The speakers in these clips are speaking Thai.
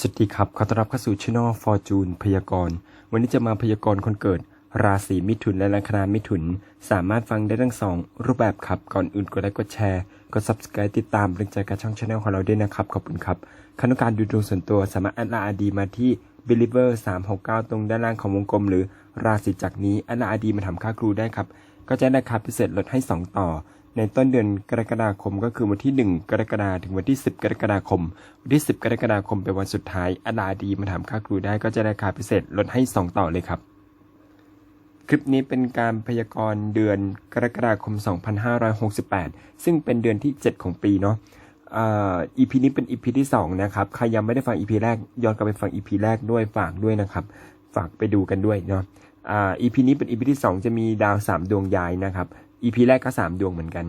สวัสดีครับ ขอต้อนรับเข้าสู่ช่องฟอร์จูนพยากรณ์ วันนี้จะมาพยากรณ์คนเกิด ราศีมิถุนและลัคนามิถุน สามารถฟังได้ทั้งสองรูปแบบครับ ก่อนอื่นกดไลค์กดแชร์ กด subscribe ติดตามเป็นกำลังใจกับช่องช anel ของเราด้วยนะครับ ขอบคุณครับคณะการดูดวงส่วนตัวสามารถแอดไลน์ดีมาที่ believer 369 ตรงด้านล่างของวงกลม หรือราศีจักนี้แอดไลน์ดีมาทำค่าครูได้ครับ ก็จะได้ค่าพิเศษลดให้ 2 ต่อ ในต้นเดือนกรกฎาคมก็คือวันที่ 1 กรกฎาคมถึงวันที่ 10 กรกฎาคม วันที่ 10 กรกฎาคมเป็นวันสุดท้ายอดาดีมาถามค่าครูได้ก็จะได้ค่าพิเศษลดให้ 2 ต่อเลยครับ คลิปนี้เป็นการพยากรณ์เดือนกรกฎาคม 2568 ซึ่งเป็นเดือนที่ 7 ของปีเนาะอ่า EP นี้เป็น EP ที่ 2 นะครับใครยังไม่ได้ฟัง EP แรกย้อนกลับไปฟัง EP แรกด้วยฝากด้วยนะครับฝากไปดูกันด้วยเนาะอ่า EP นี้เป็น EP ที่ 2 จะมีดาว 3 ดวงย้ายนะครับ EP แรกก็ 3 ดวงเหมือนกัน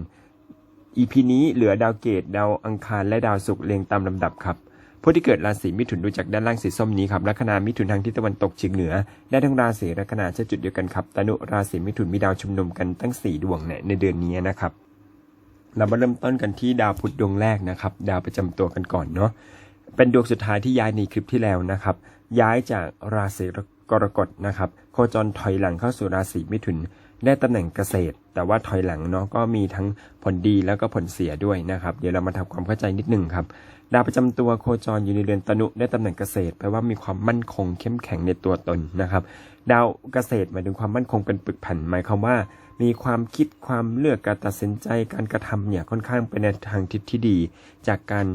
EP นี้เหลือดาวเกตดาวอังคารและดาวศุกร์เรียงตามลำดับครับผู้ที่เกิดราศีมิถุนดูจากด้านล่างสีส้มนี้ครับลัคนามิถุนทางทิศตะวันตกเฉียงเหนือ ได้ทั้งราศีลัคนาใช้จุดเดียวกันครับตนุราศีมิถุนมีดาวชุมนุมกันตั้ง 4 ดวงเนี่ยในเดือนนี้นะครับ เรามาเริ่มต้นกันที่ดาวพุธดวงแรกนะครับ ดาวประจำตัวกันก่อนเนาะเป็นดวงสุดท้ายที่ย้ายในคลิปที่แล้วนะครับ ย้ายจากราศีกรกฎนะครับ โคจรถอยหลังเข้าสู่ราศีมิถุน ได้ตำแหน่งเกษตร แต่ว่าถอยหลังเนาะก็มีทั้งผลดีแล้วก็ผลเสียด้วยนะครับ เดี๋ยวเรามาทำความเข้าใจนิดหนึ่งครับ ดาวประจำตัวโคจรอยู่ในเรือนตนุได้ตำแหน่งเกษตรแปลว่ามีความมั่นคงเข้มแข็งในตัวตนนะครับ ดาวเกษตรหมายถึงความมั่นคงเป็นปึกแผ่นหมายความว่า มีความคิดความเลือกการตัดสินใจการกระทำเนี่ยค่อนข้างเป็นในทางทิศที่ดี จากการ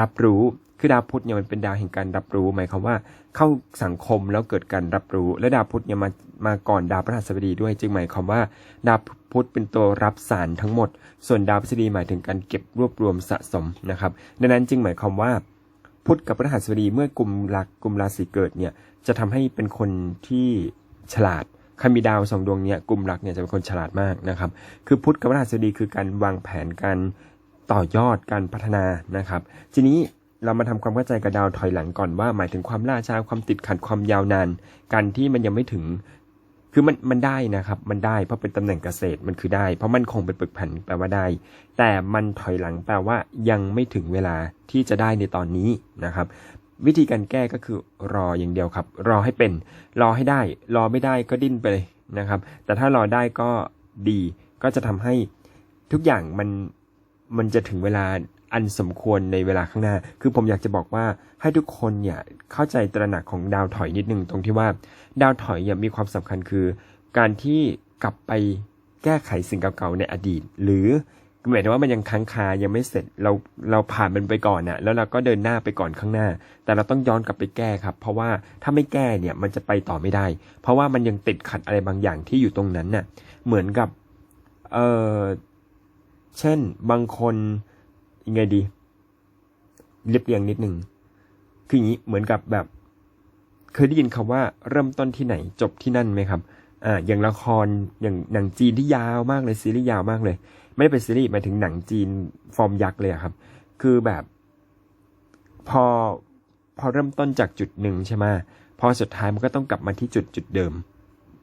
รับรู้ คือดาวพุธเนี่ยมันเป็นดาวแห่งการรับรู้หมายความว่า เข้าสังคมแล้วเกิดการรับรู้ และดาวพุธเนี่ยมามาก่อนดาวพฤหัสบดีด้วย จึงหมายความว่า ดาวพุธเป็นตัวรับสารทั้งหมด ส่วนดาวพฤหัสบดีหมายถึงการเก็บรวบรวมสะสมนะครับ ดังนั้นจึงหมายความว่าพุธกับพฤหัสบดีเมื่อกลุ่มหลักกลุ่มราศีเกิดเนี่ยจะทำให้เป็นคนที่ฉลาดคมีดาวสองดวงเนี่ยกลุ่มหลักเนี่ยจะเป็นคนฉลาดมากนะครับ คือพุธกับพฤหัสบดีคือการวางแผนการต่อยอดการพัฒนานะครับ ทีนี้ เรามาทำความเข้าใจกับดาวถอยหลังก่อนว่า หมายถึงความล่าช้าความติดขัดความยาวนาน การที่มันยังไม่ถึง คือมันมันได้นะครับ มันได้เพราะเป็นตำแหน่งเกษตรมันคือได้ เพราะมันคงเป็นปึกแผ่นแปลว่าได้ แต่มันถอยหลังแปลว่ายังไม่ถึงเวลาที่จะได้ในตอนนี้นะครับ วิธีการแก้ก็คือรออย่างเดียวครับ รอให้เป็น รอให้ได้ รอไม่ได้ก็ดิ้นไปเลยนะครับ แต่ถ้ารอได้ก็ดีก็จะทำให้ทุกอย่างมันมันจะถึงเวลา อันสมควรในเวลาข้างหน้า คือผมอยากจะบอกว่าให้ทุกคนเนี่ยเข้าใจตระหนักของดาวถอยนิดนึงตรงที่ว่า ดาวถอยเนี่ยมีความสำคัญคือ การที่กลับไปแก้ไขสิ่งเก่าๆในอดีต หรือหมายถึงว่ามันยังค้างคายังไม่เสร็จเราเราผ่านมันไปก่อนน่ะแล้วเราก็เดินหน้าไปก่อนข้างหน้า แต่เราต้องย้อนกลับไปแก้ครับ เพราะว่าถ้าไม่แก้เนี่ยมันจะไปต่อไม่ได้ เพราะว่ามันยังติดขัดอะไรบางอย่างที่อยู่ตรงนั้นน่ะเหมือนกับเออเช่นบางคน ยังไงดีเรียบเรียงนิดหนึ่ง คืออย่างนี้เหมือนกับแบบ เคยได้ยินคำว่าเริ่มต้นที่ไหนจบที่นั่นไหมครับ อ่า อย่างละครอย่างหนังจีนที่ยาวมากเลยซีรีส์ยาวมากเลย ไม่ได้เป็นซีรีส์หมายถึงหนังจีนฟอร์มยักษ์เลยอะครับ คือแบบ พอพอเริ่มต้นจากจุดหนึ่งใช่ไหมพอสุดท้ายมันก็ต้องกลับมาที่จุดจุดเดิม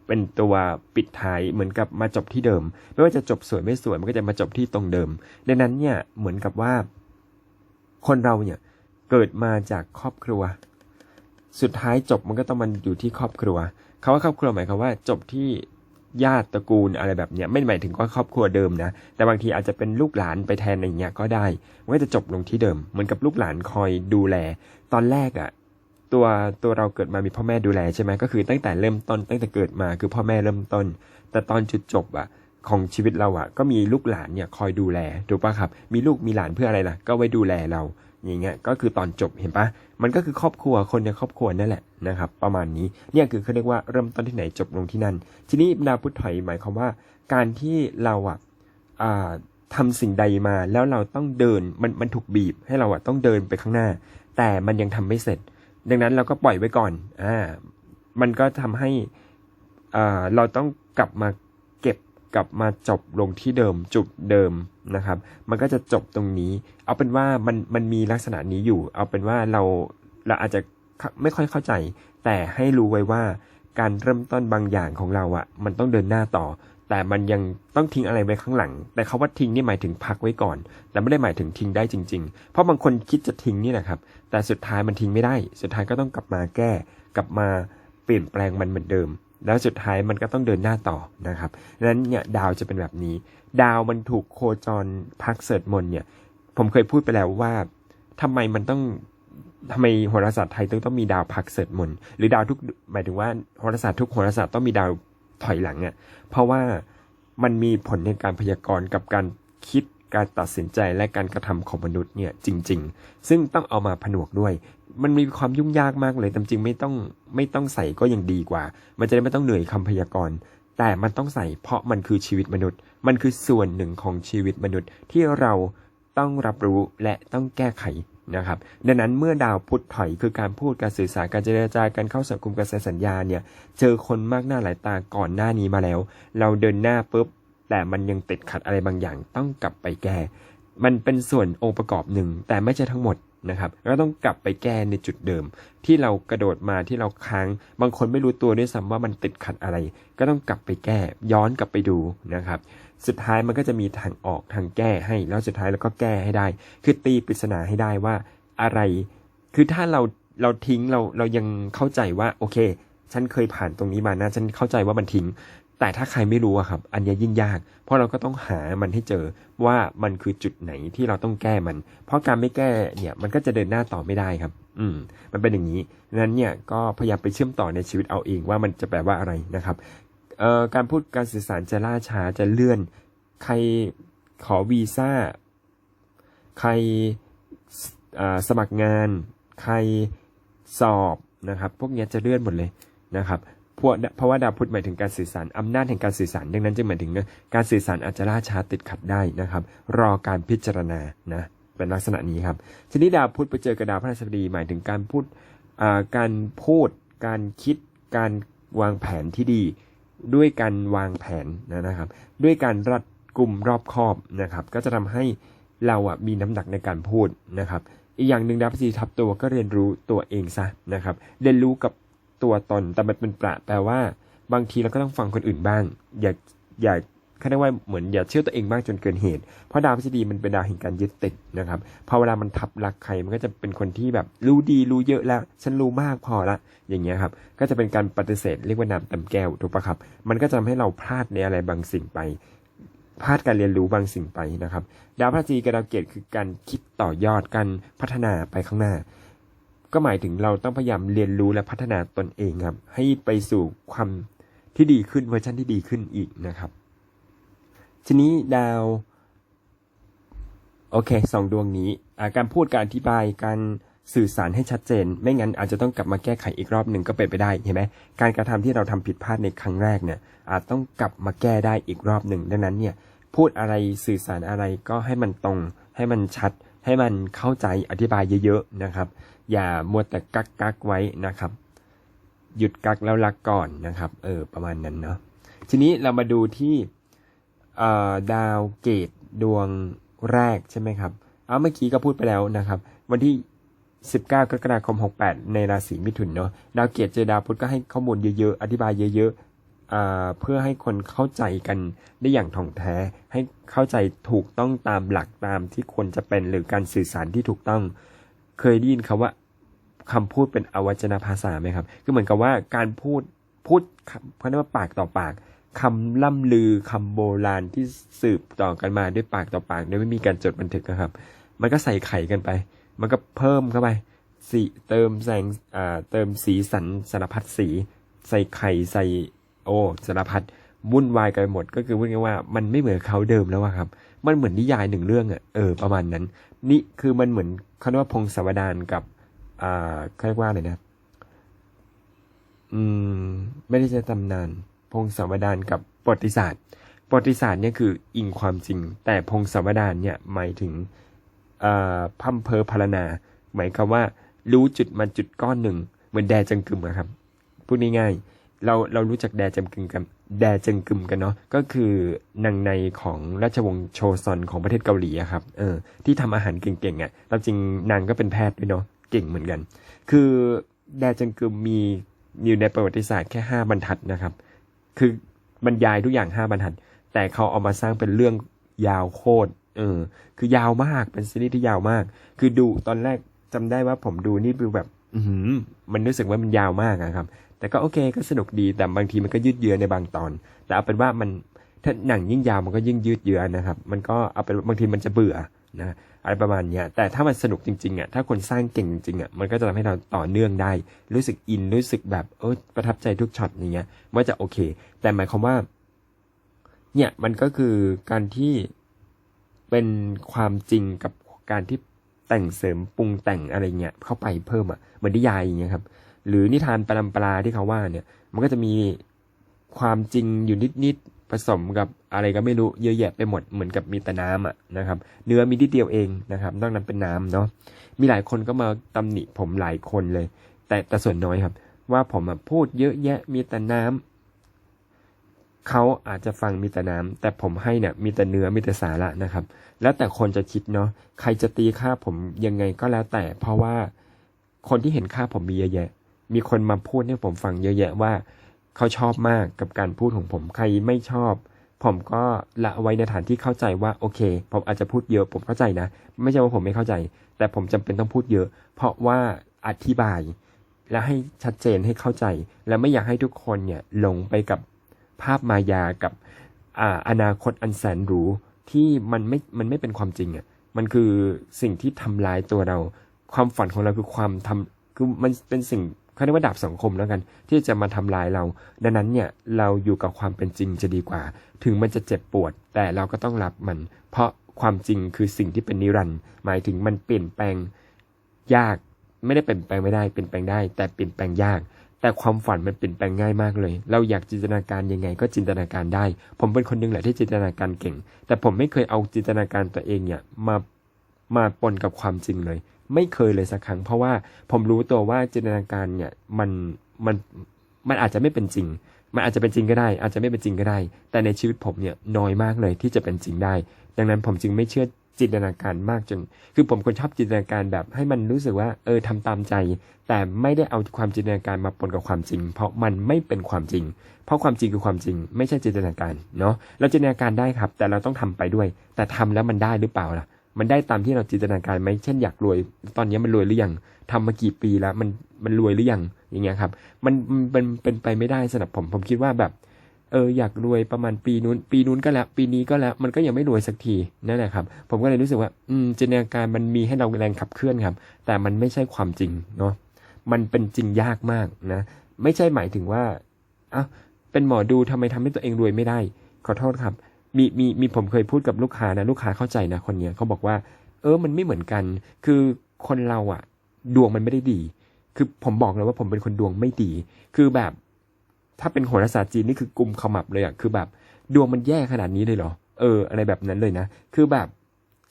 เป็นตัวปิดท้ายเหมือนกับมาจบที่เดิม ไม่ว่าจะจบสวยไม่สวยมันก็จะมาจบที่ตรงเดิม ดังนั้นเนี่ยเหมือนกับว่า คนเราเนี่ยเกิดมาจากครอบครัว สุดท้ายจบมันก็ต้องมันอยู่ที่ครอบครัวคาว่าครอบครัวหมายความว่าจบที่ญาติตระกูลอะไรแบบเนี้ยไม่หมายถึงว่าครอบครัวเดิมนะแต่บางทีอาจจะเป็นลูกหลานไปแทนอะไรเงี้ยก็ได้มันก็จะจบลงที่เดิมเหมือนกับลูกหลานคอยดูแล ตอนแรกอะ่ะ ตัวตัวเราเกิดมามีพ่อแม่ดูแลใช่ไหมก็คือตั้งแต่เริ่มต้นตั้งแต่เกิดมาคือพ่อแม่เริ่มต้น แต่ตอนจุดจบอะของชีวิตเราอะก็มีลูกหลานเนี่ยคอยดูแลถูกปะครับ มีลูกมีหลานเพื่ออะไรล่ะ ก็ไว้ดูแลเราอย่างเงี้ยก็คือตอนจบเห็นปะมันก็คือครอบครัวคนในครอบครัวนั่นแหละนะครับประมาณนี้เนี่ยคือเขาเรียกว่าเริ่มต้นที่ไหนจบลงที่นั่น ทีนี้ดาวพุธถอยหมายความว่า การที่เราอะอ่าทำสิ่งใดมาแล้วเราต้องเดินมันมันถูกบีบให้เราอะต้องเดินไปข้างหน้า แต่มันยังทำไม่เสร็จ ดังนั้นเราก็ปล่อยไว้ก่อนอ่ามันก็ทำให้อ่าเราต้องกลับมาเก็บกลับมาจบลงที่เดิมจุดเดิมนะครับ มันก็จะจบตรงนี้ เอาเป็นว่ามันมันมีลักษณะนี้อยู่ เอาเป็นว่าเราเราอาจจะไม่ค่อยเข้าใจ แต่ให้รู้ไว้ว่าการเริ่มต้นบางอย่างของเราอะ่ะ มันต้องเดินหน้าต่อ แต่มันยังต้องทิ้งอะไรไว้ข้างหลัง แต่เขาว่าทิ้งนี่หมายถึงพักไว้ก่อน แต่ไม่ได้หมายถึงทิ้งได้จริง ๆ เพราะบางคนคิดจะทิ้งนี่แหละครับ แต่สุดท้ายมันทิ้งไม่ได้ สุดท้ายก็ต้องกลับมาแก้ กลับมาเปลี่ยนแปลงมันเหมือนเดิม แล้วสุดท้ายมันก็ต้องเดินหน้าต่อนะครับดังนั้นเนี่ยดาวจะเป็นแบบนี้ ดาวมันถูกโคจรพักเสดมนเนี่ย ผมเคยพูดไปแล้วว่าทำไมมันต้องทำไมโหราศาสตร์ไทยต้องต้องมีดาวพักเสดมนหรือดาวทุกหมายถึงว่าโหราศาสตร์ทุกโหราศาสตร์ต้องมีดาว ถอยหลังอะ เพราะว่ามันมีผลในการพยากรณ์กับการคิดการตัดสินใจและการกระทำของมนุษย์เนี่ยจริง ๆ ซึ่งต้องเอามาผนวกด้วย มันมีความยุ่งยากมากเลยแต่จริงไม่ต้องไม่ต้องใส่ก็ยังดีกว่า มันจะได้ไม่ต้องเหนื่อยคำพยากรณ์ แต่มันต้องใส่เพราะมันคือชีวิตมนุษย์ มันคือส่วนหนึ่งของชีวิตมนุษย์ที่เราต้องรับรู้และต้องแก้ไข นะครับดังนั้นเมื่อดาวพุธถอยคือการพูดการสื่อสารการเจรจาการเข้าสังคมการเซ็นสัญญาเนี่ยเจอคนมากหน้าหลายตาก่อนหน้านี้มาแล้ว เราเดินหน้าปุ๊บแต่มันยังติดขัดอะไรบางอย่างต้องกลับไปแก้ มันเป็นส่วนองค์ประกอบหนึ่งแต่ไม่ใช่ทั้งหมด นะครับเราต้องกลับไปแก้ในจุดเดิม ที่เรากระโดดมาที่เราค้าง บางคนไม่รู้ตัวด้วยซ้ำว่ามันติดขัดอะไร ก็ต้องกลับไปแก้ ย้อนกลับไปดูนะครับ สุดท้ายมันก็จะมีทางออกทางแก้ให้ แล้วสุดท้ายเราก็แก้ให้ได้ คือตีปริศนาให้ได้ว่าอะไร คือถ้าเราเราทิ้งเราเรายังเข้าใจว่าโอเค ฉันเคยผ่านตรงนี้มานะฉันเข้าใจว่ามันทิ้ง แต่ถ้าใครไม่รู้อะครับ อันนี้ยิ่งยาก เพราะเราก็ต้องหามันให้เจอว่ามันคือจุดไหนที่เราต้องแก้มัน เพราะการไม่แก้เนี่ยมันก็จะเดินหน้าต่อไม่ได้ครับ อืม มันเป็นอย่างนี้ดังนั้นเนี่ยก็พยายามไปเชื่อมต่อในชีวิตเอาเองว่ามันจะแปลว่าอะไรนะครับเอ่อการพูดการสื่อสารจะล่าช้าจะเลื่อน ใครขอวีซ่าใครสอ่าสมัครงาน ใครสอบนะครับ พวกเนี้ยจะเลื่อนหมดเลยนะครับ พวกเพราะว่าดาวพุธหมายถึงการสื่อสารอำนาจแห่งการสื่อสาร ดังนั้นจึงหมายถึงการสื่อสารอาจจะล่าช้าติดขัดได้นะครับ รอการพิจารณานะเป็นลักษณะนี้ครับทีนี้ดาวพุธไปเจอกับดาวพฤหัสบดีหมายถึงการพูดการพูด การคิด การวางแผนที่ดี ด้วยการวางแผนนะครับ ด้วยการรัดกลุ่มรอบคอบนะครับ ก็จะทำให้เราอะมีน้ำหนักในการพูดนะครับ อีกอย่างหนึ่งดาวพฤหัสบดีทับตัวก็เรียนรู้ตัวเองซะนะครับ เรียนรู้กับ ตัวตน แต่มันเป็นประแปลว่า บางทีเราก็ต้องฟังคนอื่นบ้าง อย่าอย่าเขาเรียกว่าเหมือนอย่าเชื่อตัวเองมากจนเกินเหตุ เพราะดาวพฤหัสบดีมันเป็นดาวแห่งการยึดติดนะครับ พอเวลามันทับรักใครมันก็จะเป็นคนที่แบบรู้ดีรู้เยอะแล้ว ฉันรู้มากพอละ อย่างเงี้ยครับ ก็จะเป็นการปฏิเสธเรียกว่าน้ำเต็มแก้วถูกปะครับ มันก็จะทำให้เราพลาดในอะไรบางสิ่งไปพลาดการเรียนรู้บางสิ่งไปนะครับ ดาวพฤหัสบดีกับดาวเกตคือการคิดต่อยอดการพัฒนาไปข้างหน้า ก็หมายถึงเราต้องพยายามเรียนรู้และพัฒนาตนเองครับ ให้ไปสู่ความที่ดีขึ้นเวอร์ชันที่ดีขึ้นอีกนะครับ ทีนี้ดาวโอเคสองดวงนี้าการพูดการอธิบายการสื่อสารให้ชัดเจน ไม่งั้นอาจจะต้องกลับมาแก้ไขอีกรอบหนึ่งก็เป็นไปได้เห็นไหมการกระทำที่เราทำผิดพลาดในครั้งแรกเนี่ยอาจต้องกลับมาแก้ได้อีกรอบหนึ่งดังนั้นเนี่ยพูดอะไรสื่อสารอะไรก็ให้มันตรง ให้มันชัด ให้มันเข้าใจอธิบายเยอะๆนะครับ อย่ามัวแต่กักกักไว้นะครับ หยุดกักแล้วรักก่อนนะครับ เออ ประมาณนั้นเนาะทีนี้เรามาดูที่ดาวเกตดวงแรกใช่ไหมครับ เอาเมื่อกี้ก็พูดไปแล้วนะครับ วันที่ 19 กรกฎาคม 68 ในราศีมิถุนเนาะดาวเกตเจอดาวพุธก็ให้ข้อมูลเยอะๆ อธิบายเยอะๆอ่าเพื่อให้คนเข้าใจกันได้อย่างถ่องแท้ ให้เข้าใจถูกต้องตามหลักตามที่ควรจะเป็นหรือการสื่อสารที่ถูกต้อง เคยได้ยินคำว่าคำพูดเป็นอวัจนภาษาไหมครับ คือเหมือนกับว่าการพูดพูดเขาเรียกว่าปากต่อปากคำล่ำลือคำโบราณที่สืบต่อกันมาด้วยปากต่อปากโดยไม่มีการจดบันทึกนะครับ มันก็ใส่ไข่กันไป มันก็เพิ่มเข้าไปสีเติมแสงอ่าเติมสีสันสารพัดสี ใส่ไข่ใส่โอ้สารพัดวุ่นวายกันไปหมดก็คือพูดง่ายว่ามันไม่เหมือนเขาเดิมแล้วอะครับ มันเหมือนนิยายหนึ่งเรื่องอะเออประมาณนั้น นี่คือมันเหมือนเขาเรียกว่าพงศาวดารกับ อ่าเขาเรียกว่าอะไรนะ อืม ไม่ได้ใช้ตำนาน พงศาวดารกับประวัติศาสตร์ประวัติศาสตร์เนี่ยคืออิงความจริง แต่พงศาวดารเนี่ยหมายถึงอ่าพัมเพอพารณา หมายความว่ารู้จุดมาจุดก้อนหนึ่ง เหมือนแดจังกึมอะครับ พูดง่ายๆ เราเรารู้จักแดจังกึมกันแดจังกึมกันเนาะก็คือนางในของราชวงศ์โชซอนของประเทศเกาหลีอะครับเออที่ทำอาหารเก่งๆอะเราจริงนางก็เป็นแพทย์ด้วยเนาะเก่งเหมือนกัน คือแดจังกึมมีอยู่ในประวัติศาสตร์แค่ห้าบรรทัดนะครับ คือบรรยายทุกอย่างห้าบรรทัด แต่เขาเอามาสร้างเป็นเรื่องยาวโคตรเออ คือยาวมากเป็นซีรีส์ที่ยาวมาก คือดูตอนแรกจำได้ว่าผมดูนี่ดูแบบ อืมันรู้สึกว่ามันยาวมากอะครับ แต่ก็โอเคก็สนุกดีแต่บางทีมันก็ยืดเยื้อในบางตอน แต่เอาเป็นว่ามันถ้าหนังยิ่งยาวมันก็ยิ่งยืดเยื้อนะครับ มันก็เอาเป็นบางทีมันจะเบื่อนะอะไรประมาณเนี้ยแต่ถ้ามันสนุกจริงๆอะถ้าคนสร้างเก่งจริงๆอะมันก็จะทำให้เราต่อเนื่องได้ รู้สึกอินรู้สึกแบบเออประทับใจทุกช็อตอย่างเงี้ยมันจะโอเค แต่หมายความว่า เนี่ยมันก็คือการที่เป็นความจริงกับการที่แต่งเสริมปรุงแต่งอะไรเงี้ยเข้าไปเพิ่มอะเหมือนนิยายอย่างเงี้ยครับ หรือนิทานปรำปราที่เขาว่าเนี่ย มันก็จะมีความจริงอยู่นิดๆผสมกับอะไรก็ไม่รู้เยอะแยะไปหมดเหมือนกับมีแต่น้ำอะนะครับ เนื้อมีนิดเดียวเองนะครับ นอกนั้นเป็นน้ำเนาะมีหลายคนก็มาตำหนิผมหลายคนเลย แต่แต่ส่วนน้อยครับ ว่าผมพูดเยอะแยะมีแต่น้ำเขาอาจจะฟังมีแต่น้ำแต่ผมให้เนี่ยมีแต่เนื้อมีแต่สาระนะครับ แล้วแต่คนจะคิดเนาะใครจะตีค่าผมยังไงก็แล้วแต่ เพราะว่าคนที่เห็นค่าผมมีเยอะแยะ มีคนมาพูดให้ผมฟังเยอะแยะว่า เขาชอบมากกับการพูดของผมใครไม่ชอบ ผมก็ละไว้ในฐานที่เข้าใจว่าโอเค ผมอาจจะพูดเยอะผมเข้าใจนะ ไม่ใช่ว่าผมไม่เข้าใจ แต่ผมจำเป็นต้องพูดเยอะ เพราะว่าอธิบาย และให้ชัดเจนให้เข้าใจ และไม่อยากให้ทุกคนเนี่ยหลงไปกับภาพมายากับอ่าอนาคตอันแสนหรูที่มันไม่มันไม่เป็นความจริงอะมันคือสิ่งที่ทำลายตัวเรา ความฝันของเราคือความทำคือมันเป็นสิ่ง เขาเรียกว่าดาบสังคมแล้วกัน ที่จะมาทำลายเรา ดังนั้นเนี่ยเราอยู่กับความเป็นจริงจะดีกว่า ถึงมันจะเจ็บปวด แต่เราก็ต้องรับมัน เพราะความจริงคือสิ่งที่เป็นนิรันดร์หมายถึงมันเปลี่ยนแปลงยากไม่ได้เปลี่ยนแปลงไม่ได้เปลี่ยนแปลงได้ แต่เปลี่ยนแปลงยาก แต่ความฝันมันเปลี่ยนแปลงง่ายมากเลย เราอยากจินตนาการยังไงก็จินตนาการได้ ผมเป็นคนหนึงแหละที่จินตนาการเก่ง แต่ผมไม่เคยเอาจินตนาการตัวเองเนี่ยมามาปนกับความจริงเลย ไม่เคยเลยสักครั้ง เพราะว่าผมรู้ตัวว่าจินตนาการเนี่ยมันมันมันอาจจะไม่เป็นจริง มันอาจจะเป็นจริงก็ได้ อาจจะไม่เป็นจริงก็ได้ แต่ในชีวิตผมเนี่ยน้อยมากเลยที่จะเป็นจริงได้ ดังนั้นผมจึงไม่เชื่อจินตนาการมากจน คือผมคนชอบจินตนาการแบบให้มันรู้สึกว่าเออทำตามใจ แต่ไม่ได้เอาความจินตนาการมาปนกับความจริง เพราะมันไม่เป็นความจริง เพราะความจริงคือความจริง ไม่ใช่จินตนาการเนาะเราจินตนาการได้ครับ แต่เราต้องทำไปด้วย แต่ทำแล้วมันได้หรือเปล่าล่ะ มันได้ตามที่เราจินตนาการไหมเช่นอยากรวย ตอนนี้มันรวยหรือยังทำมากี่ปีแล้ว มันมันรวยหรือยังอย่างเงี้ยครับ มันมันเป็นเป็นไปไม่ได้สำหรับผมผมคิดว่าแบบ เอออยากรวยประมาณปีนู้น ปีนู้นก็แล้ว ปีนี้ก็แล้ว มันก็ยังไม่รวยสักทีนั่นแหละครับ ผมก็เลยรู้สึกว่า อืมจินตนาการมันมีให้เราแรงขับเคลื่อนครับ แต่มันไม่ใช่ความจริงเนาะมันเป็นจริงยากมากนะ ไม่ใช่หมายถึงว่าอะเป็นหมอดูทำไมทำให้ตัวเองรวยไม่ได้ ขอโทษครับ มีมีมีผมเคยพูดกับลูกค้านะลูกค้าเข้าใจนะคนเนี้ยเขาบอกว่า เออมันไม่เหมือนกัน คือคนเราอะดวงมันไม่ได้ดี คือผมบอกเลยว่าผมเป็นคนดวงไม่ดี คือแบบ ถ้าเป็นโหราศาสตร์จีนนี่คือกลุ่มขมับเลยอะคือแบบ ดวงมันแย่ขนาดนี้เลยเหรอเออ อะไรแบบนั้นเลยนะ คือแบบ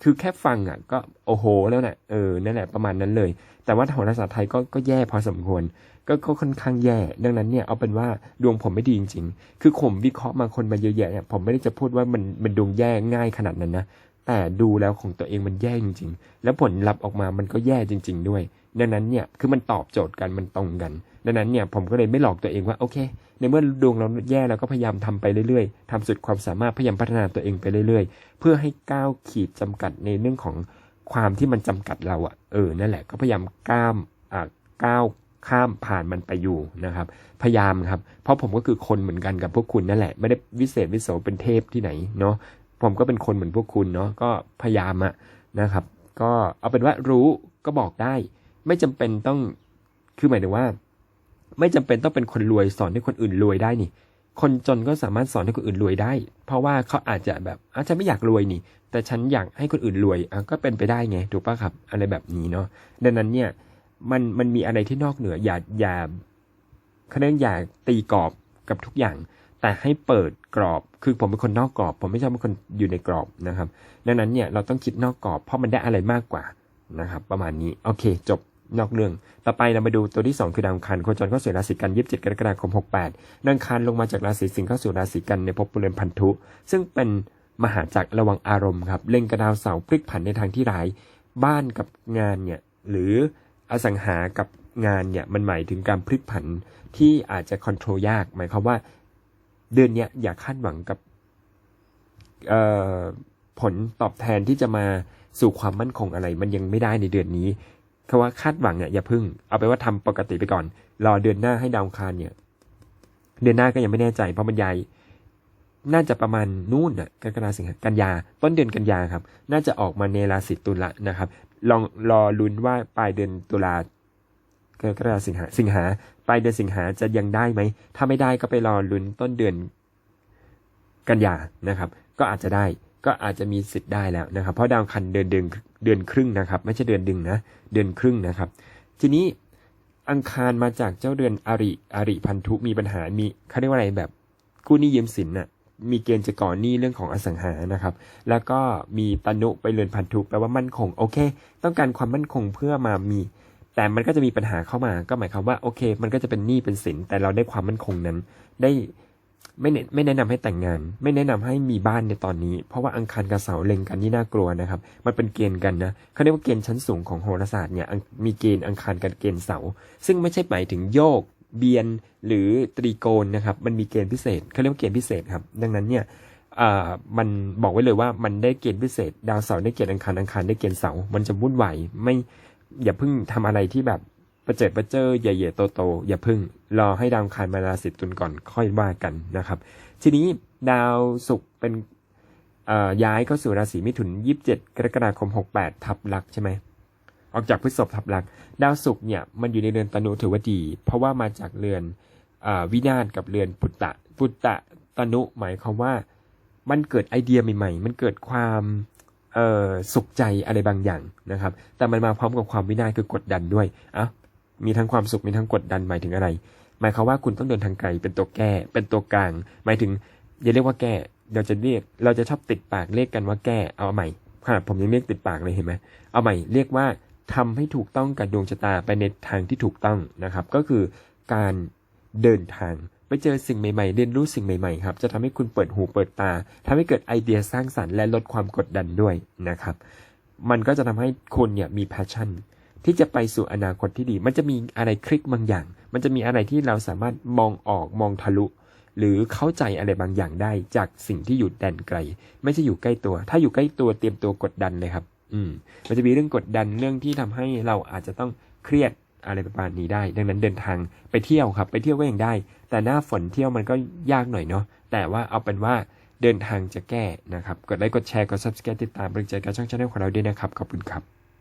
คือแค่ฟังอะ ก็โอ้โหแล้วแหละเออนั่นแหละประมาณนั้นเลย แต่ว่าโหราศาสตร์ไทยก็ก็แย่พอสมควร ก็ค่อนข้างแย่ ดังนั้นเนี่ยเอาเป็นว่าดวงผมไม่ดีจริง ๆ คือผมวิเคราะห์มาคนมาเยอะแยะเนี่ยผมไม่ได้จะพูดว่ามันมันดวงแย่ง่ายขนาดนั้นนะแต่ดูแล้วของตัวเองมันแย่จริง ๆ แล้วผลลัพธ์ออกมามันก็แย่จริง ๆ ด้วย ดังนั้นเนี่ยคือมันตอบโจทย์กันมันตรงกัน ดังนั้นเนี่ยผมก็เลยไม่หลอกตัวเองว่าโอเค ในเมื่อดวงเราแย่เราก็พยายามทำไปเรื่อยๆทำสุดความสามารถพยายามพัฒนาตัวเองไปเรื่อย ๆ เพื่อให้ก้าวขีดจำกัดในเรื่องของความที่มันจำกัดเราอะเออนั่นแหละก็พยายามก้ามอ่าก้าว ข้ามผ่านมันไปอยู่นะครับ พยายามครับ เพราะผมก็คือคนเหมือนกันกับพวกคุณนั่นแหละ ไม่ได้วิเศษวิโสเป็นเทพที่ไหนเนาะผมก็เป็นคนเหมือนพวกคุณเนาะก็พยายามอะนะครับ ก็เอาเป็นว่ารู้ก็บอกได้ ไม่จำเป็นต้องคือหมายถึงว่า ไม่จำเป็นต้องเป็นคนรวยสอนให้คนอื่นรวยได้นี่ คนจนก็สามารถสอนให้คนอื่นรวยได้ เพราะว่าเขาอาจจะแบบอาฉันไม่อยากรวยนี่ แต่ฉันอยากให้คนอื่นรวยอะก็เป็นไปได้ไงถูกปะครับ อะไรแบบนี้เนาะดังนั้นเนี่ย มันมันมีอะไรที่นอกเหนือ อย่าอย่าเขาเรียกอย่าตีกรอบกับทุกอย่าง แต่ให้เปิดกรอบ คือผมเป็นคนนอกกรอบ ผมไม่ชอบเป็นคนอยู่ในกรอบนะครับ ดังนั้นเนี่ยเราต้องคิดนอกกรอบ เพราะมันได้อะไรมากกว่านะครับ ประมาณนี้ โอเค จบนอกเรื่อง ต่อไปเรามาดูตัวที่ 2 คือดาวอังคารโคจรเข้าสู่ราศีกัน27กรกฎาคม 68ดาวอังคารลงมาจากราศีสิงห์เข้าสู่ราศีกันในภพเรือนพันธุ ซึ่งเป็นมหาจักรระวังอารมณ์ครับ เล็งกระดาวเสาพลิกผันในทางที่ร้าย บ้านกับงานเนี่ย หรือ อสังหากับงานเนี่ยมันหมายถึงการพลิกผันที่อาจจะคอนโทรลยาก หมายความว่า เดือนเนี้ยอย่าคาดหวังกับผลตอบแทนที่จะมาสู่ความมั่นคงอะไร มันยังไม่ได้ในเดือนนี้คำว่าคาดหวังเนี่ยอย่าพึ่ง เอาไปว่าทำปกติไปก่อน รอเดือนหน้าให้ดาวคารเนี่ย เดือนหน้าก็ยังไม่แน่ใจ เพราะมันยายน่าจะประมาณนู่นน่ะกรกฎาสิงหากันยา ต้นเดือนกันยาครับ น่าจะออกมาในราศีตุลละนะครับ ลองรอลุ้นว่าปลายเดือนตุลากรกฎาสิงหาสิงหาปลายเดือนสิงหาจะยังได้ไหม ถ้าไม่ได้ก็ไปรอลุ้นต้นเดือนกันยานะครับ ก็อาจจะได้ก็อาจจะมีสิทธิ์ได้แล้วนะครับ เพราะดาวคันเดือนเดือนเดือนครึ่งนะครับ ไม่ใช่เดือนดึงนะ เดือนครึ่งนะครับ ทีนี้อังคารมาจากเจ้าเดือนอริอริพันธุมีปัญหามีเขาเรียกว่าอะไรแบบกู้หนี้ยืมสินน่ะ มีเกณฑ์จะก่อนหนี้เรื่องของอสังหานะครับ แล้วก็มีตนุไปเรือนพันธุแปลว่ามั่นคงโอเค ต้องการความมั่นคงเพื่อมามี แต่มันก็จะมีปัญหาเข้ามา ก็หมายความว่าโอเค มันก็จะเป็นหนี้เป็นสินแต่เราได้ความมั่นคงนั้น ได้ไม่แนะไม่แนะนำให้แต่งงาน ไม่แนะนำให้มีบ้านในตอนนี้ เพราะว่าอังคารกับเสาเล็งกันนี่น่ากลัวนะครับ มันเป็นเกณฑ์กันนะเขาเรียกว่าเกณฑ์ชั้นสูงของโหราศาสตร์เนี่ยมีเกณฑ์อังคารกับเกณฑ์เสา ซึ่งไม่ใช่หมายถึงโยก เบียนหรือตรีโกณนะครับ มันมีเกณฑ์พิเศษเขาเรียกว่าเกณฑ์พิเศษครับ ดังนั้นเนี่ยมันบอกไว้เลยว่ามันได้เกณฑ์พิเศษ ดาวเสาร์ได้เกณฑ์อังคารอังคารได้เกณฑ์เสาร์มันจะวุ่นวายไม่อย่าเพิ่งทำอะไรที่แบบประเจิดประเจิอใหญ่ๆโตๆอย่าเพิ่งรอให้ดาวคารมาราศีตุลก่อนค่อยว่ากันนะครับ ทีนี้ดาวศุกร์เป็นย้ายเข้าสู่ราศีมิถุน 27 กรกฎาคม 68 ทับลักใช่ไหม ออกจากพฤษภทับลักษ์ดาวศุกร์เนี่ยมันอยู่ในเรือนตนุถือว่าดี เพราะว่ามาจากเรือนอวินาศกับเรือนปุตตะปุตตะตนุหมายความว่า มันเกิดไอเดียใหม่ ๆ มันเกิดความสุขใจอะไรบางอย่างนะครับ แต่มันมาพร้อมกับความวินาศคือกดดันด้วยอะมีทั้งความสุขมีทั้งกดดันหมายถึงอะไร หมายความว่าคุณต้องเดินทางไกลเป็นตัวแก้เป็นตัวกลาง หมายถึงอย่าเรียกว่าแก้เราจะเรียกเราจะชอบติดปากเรียกกันว่าแก้เอาใหม่ขนาดผมยังเรียกติดปากเลยเห็นไหมเอาใหม่เรียกว่า ทำให้ถูกต้องกับดวงชะตาไปในทางที่ถูกต้องนะครับ ก็คือการเดินทางไปเจอสิ่งใหม่ๆ เรียนรู้สิ่งใหม่ๆครับ จะทำให้คุณเปิดหูเปิดตาทำให้เกิดไอเดียสร้างสรรค์และลดความกดดันด้วยนะครับ มันก็จะทำให้คุณเนี่ยมี passion ที่จะไปสู่อนาคตที่ดี มันจะมีอะไรคลิกบางอย่าง มันจะมีอะไรที่เราสามารถมองออกมองทะลุ หรือเข้าใจอะไรบางอย่างได้จากสิ่งที่อยู่แดนไกล ไม่ใช่อยู่ใกล้ตัว ถ้าอยู่ใกล้ตัวเตรียมตัวกดดันเลยครับ อืม มันจะมีเรื่องกดดันเรื่องที่ทำให้เราอาจจะต้องเครียดอะไรประมาณนี้ได้ ดังนั้นเดินทางไปเที่ยวครับ ไปเที่ยวก็ยังได้ แต่หน้าฝนเที่ยวมันก็ยากหน่อยเนาะ แต่ว่าเอาเป็นว่าเดินทางจะแก้นะครับ กดไลค์ กดแชร์ กด subscribe ติดตามบริจาคกับช่องชาแนลของเราด้วยนะครับ ขอบคุณครับ